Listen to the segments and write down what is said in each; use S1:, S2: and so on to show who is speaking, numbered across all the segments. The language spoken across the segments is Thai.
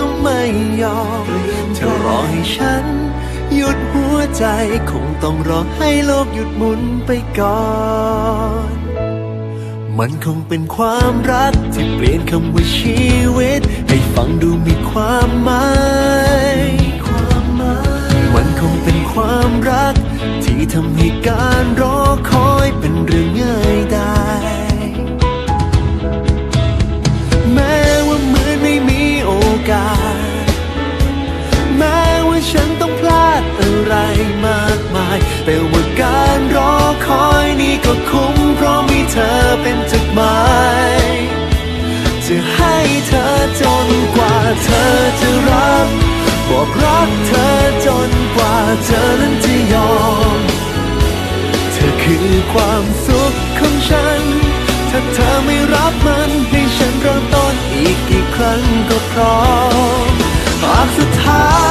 S1: ็ ไม่ยอมเธอรอให้ฉัน หยุดหัวใจคงต้องรอให้โลกหยุดหมุนไปก่อน มันคงเป็นความรักที่เปลี่ยนคำว่าชีวิต ให้ฟังดูมีความหมายความหมาย มันคงเป็นความรักที่ทำให้การรอ เป็นจุดหมาย จะให้เธอจนกว่าเธอจะรับ บอกรักเธอจนกว่าเธอนั้นจะยอม เธอคือความสุขของฉัน ถ้าเธอไม่รับมันให้ฉันเริ่มต้นอีกกี่ครั้งก็พร้อมหากสุดท้าย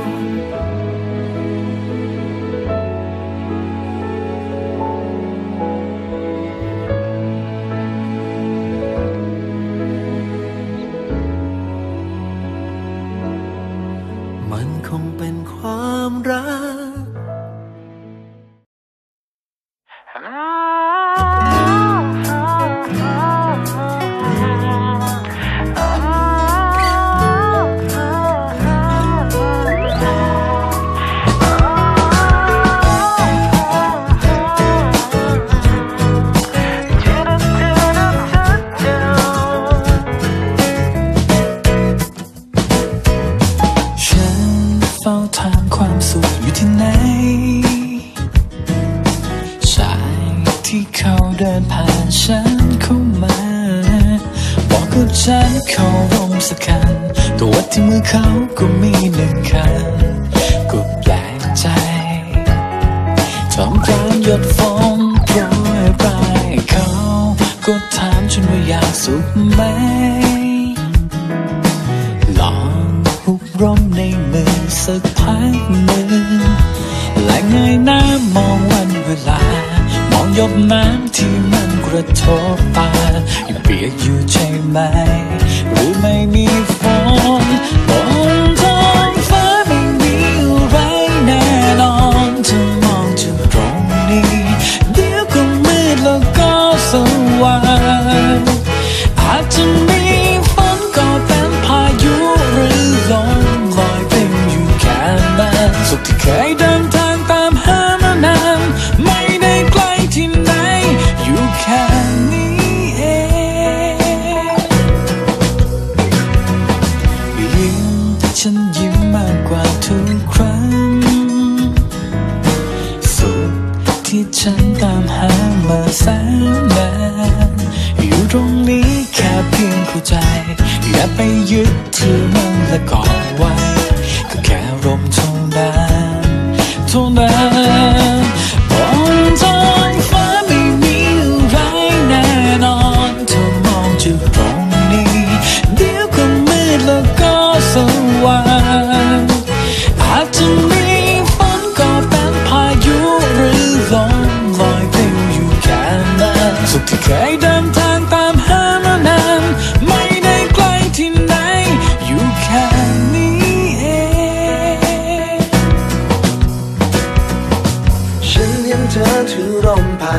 S1: ำ
S2: ก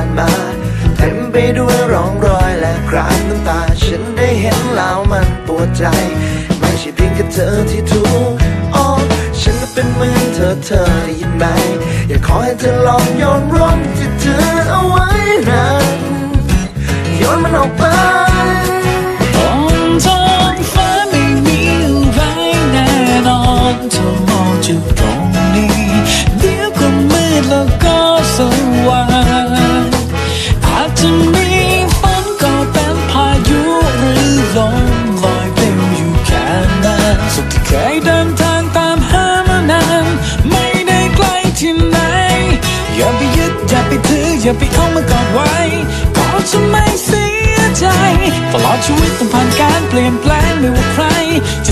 S2: านมา เต็มไป
S3: ด้วยร่อง
S4: รอยและคราบน้ำตา ฉันได้เห็นแล้วมันปวดใจ ไม่ใช่เพียงแค่เธอที่ถูกอ๋อฉันก็เป็นเหมือนเธอเธอได้ยินไหม อยากขอให้เธอลองโยนร่มที่เธอเอาไว้นั้นโยนมันออกไป
S3: บนท้องฟ้าไม่มีอะไรแน่นอนเธอมองจากตรงนี้ ออย่าไปเอามากอดไว้ก็จะไม่เสียใจ ตลอดชีวิตต้องผ่านการเปลี่ยนแปลงไม่ว่าใครจะ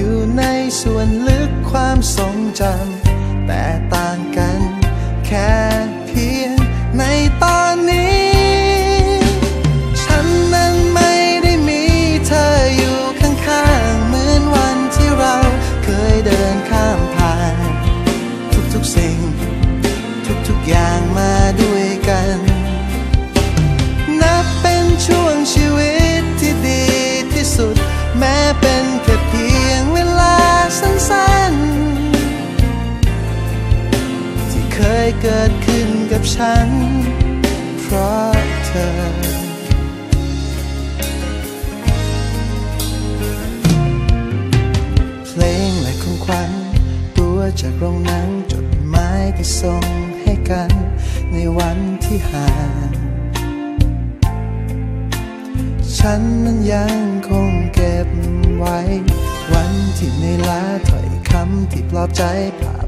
S4: อยู่ในส่วนลึกความทรงจำแต่ เกิดขึ้นกับฉัน เพราะเธอ เพลงและของขวัญตัวจากโรงหนังจดหมายที่ส่งให้กัน ในวันที่ห่างฉันนั้นยังคงเก็บไว้ วันที่ในล้าถ้อยคำที่ปลอบใจภาพ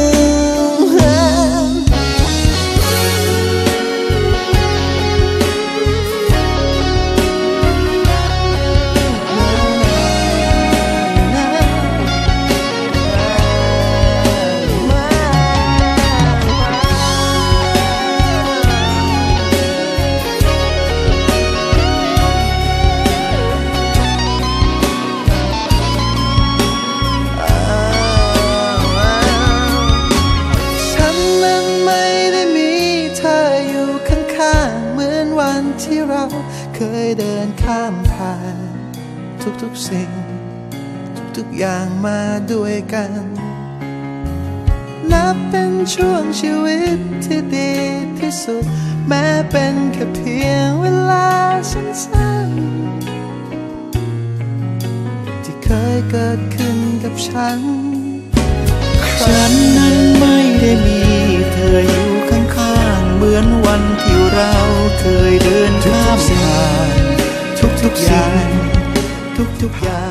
S4: กสิ่ง ทุกๆอย่างมาด้วยกัน นับเป็นช่วงชีวิตที่ดีที่สุด แม้เป็นแค่เพียงเวลาสั้นๆ ที่เคยเกิดขึ้นกับฉัน
S2: ฉันนั้นไม่ได้มีเธออยู่ข้างๆ เหมือนวันที่เราเคยเดินข้ามผ่านทุกๆอย่าง ทุกๆอย่าง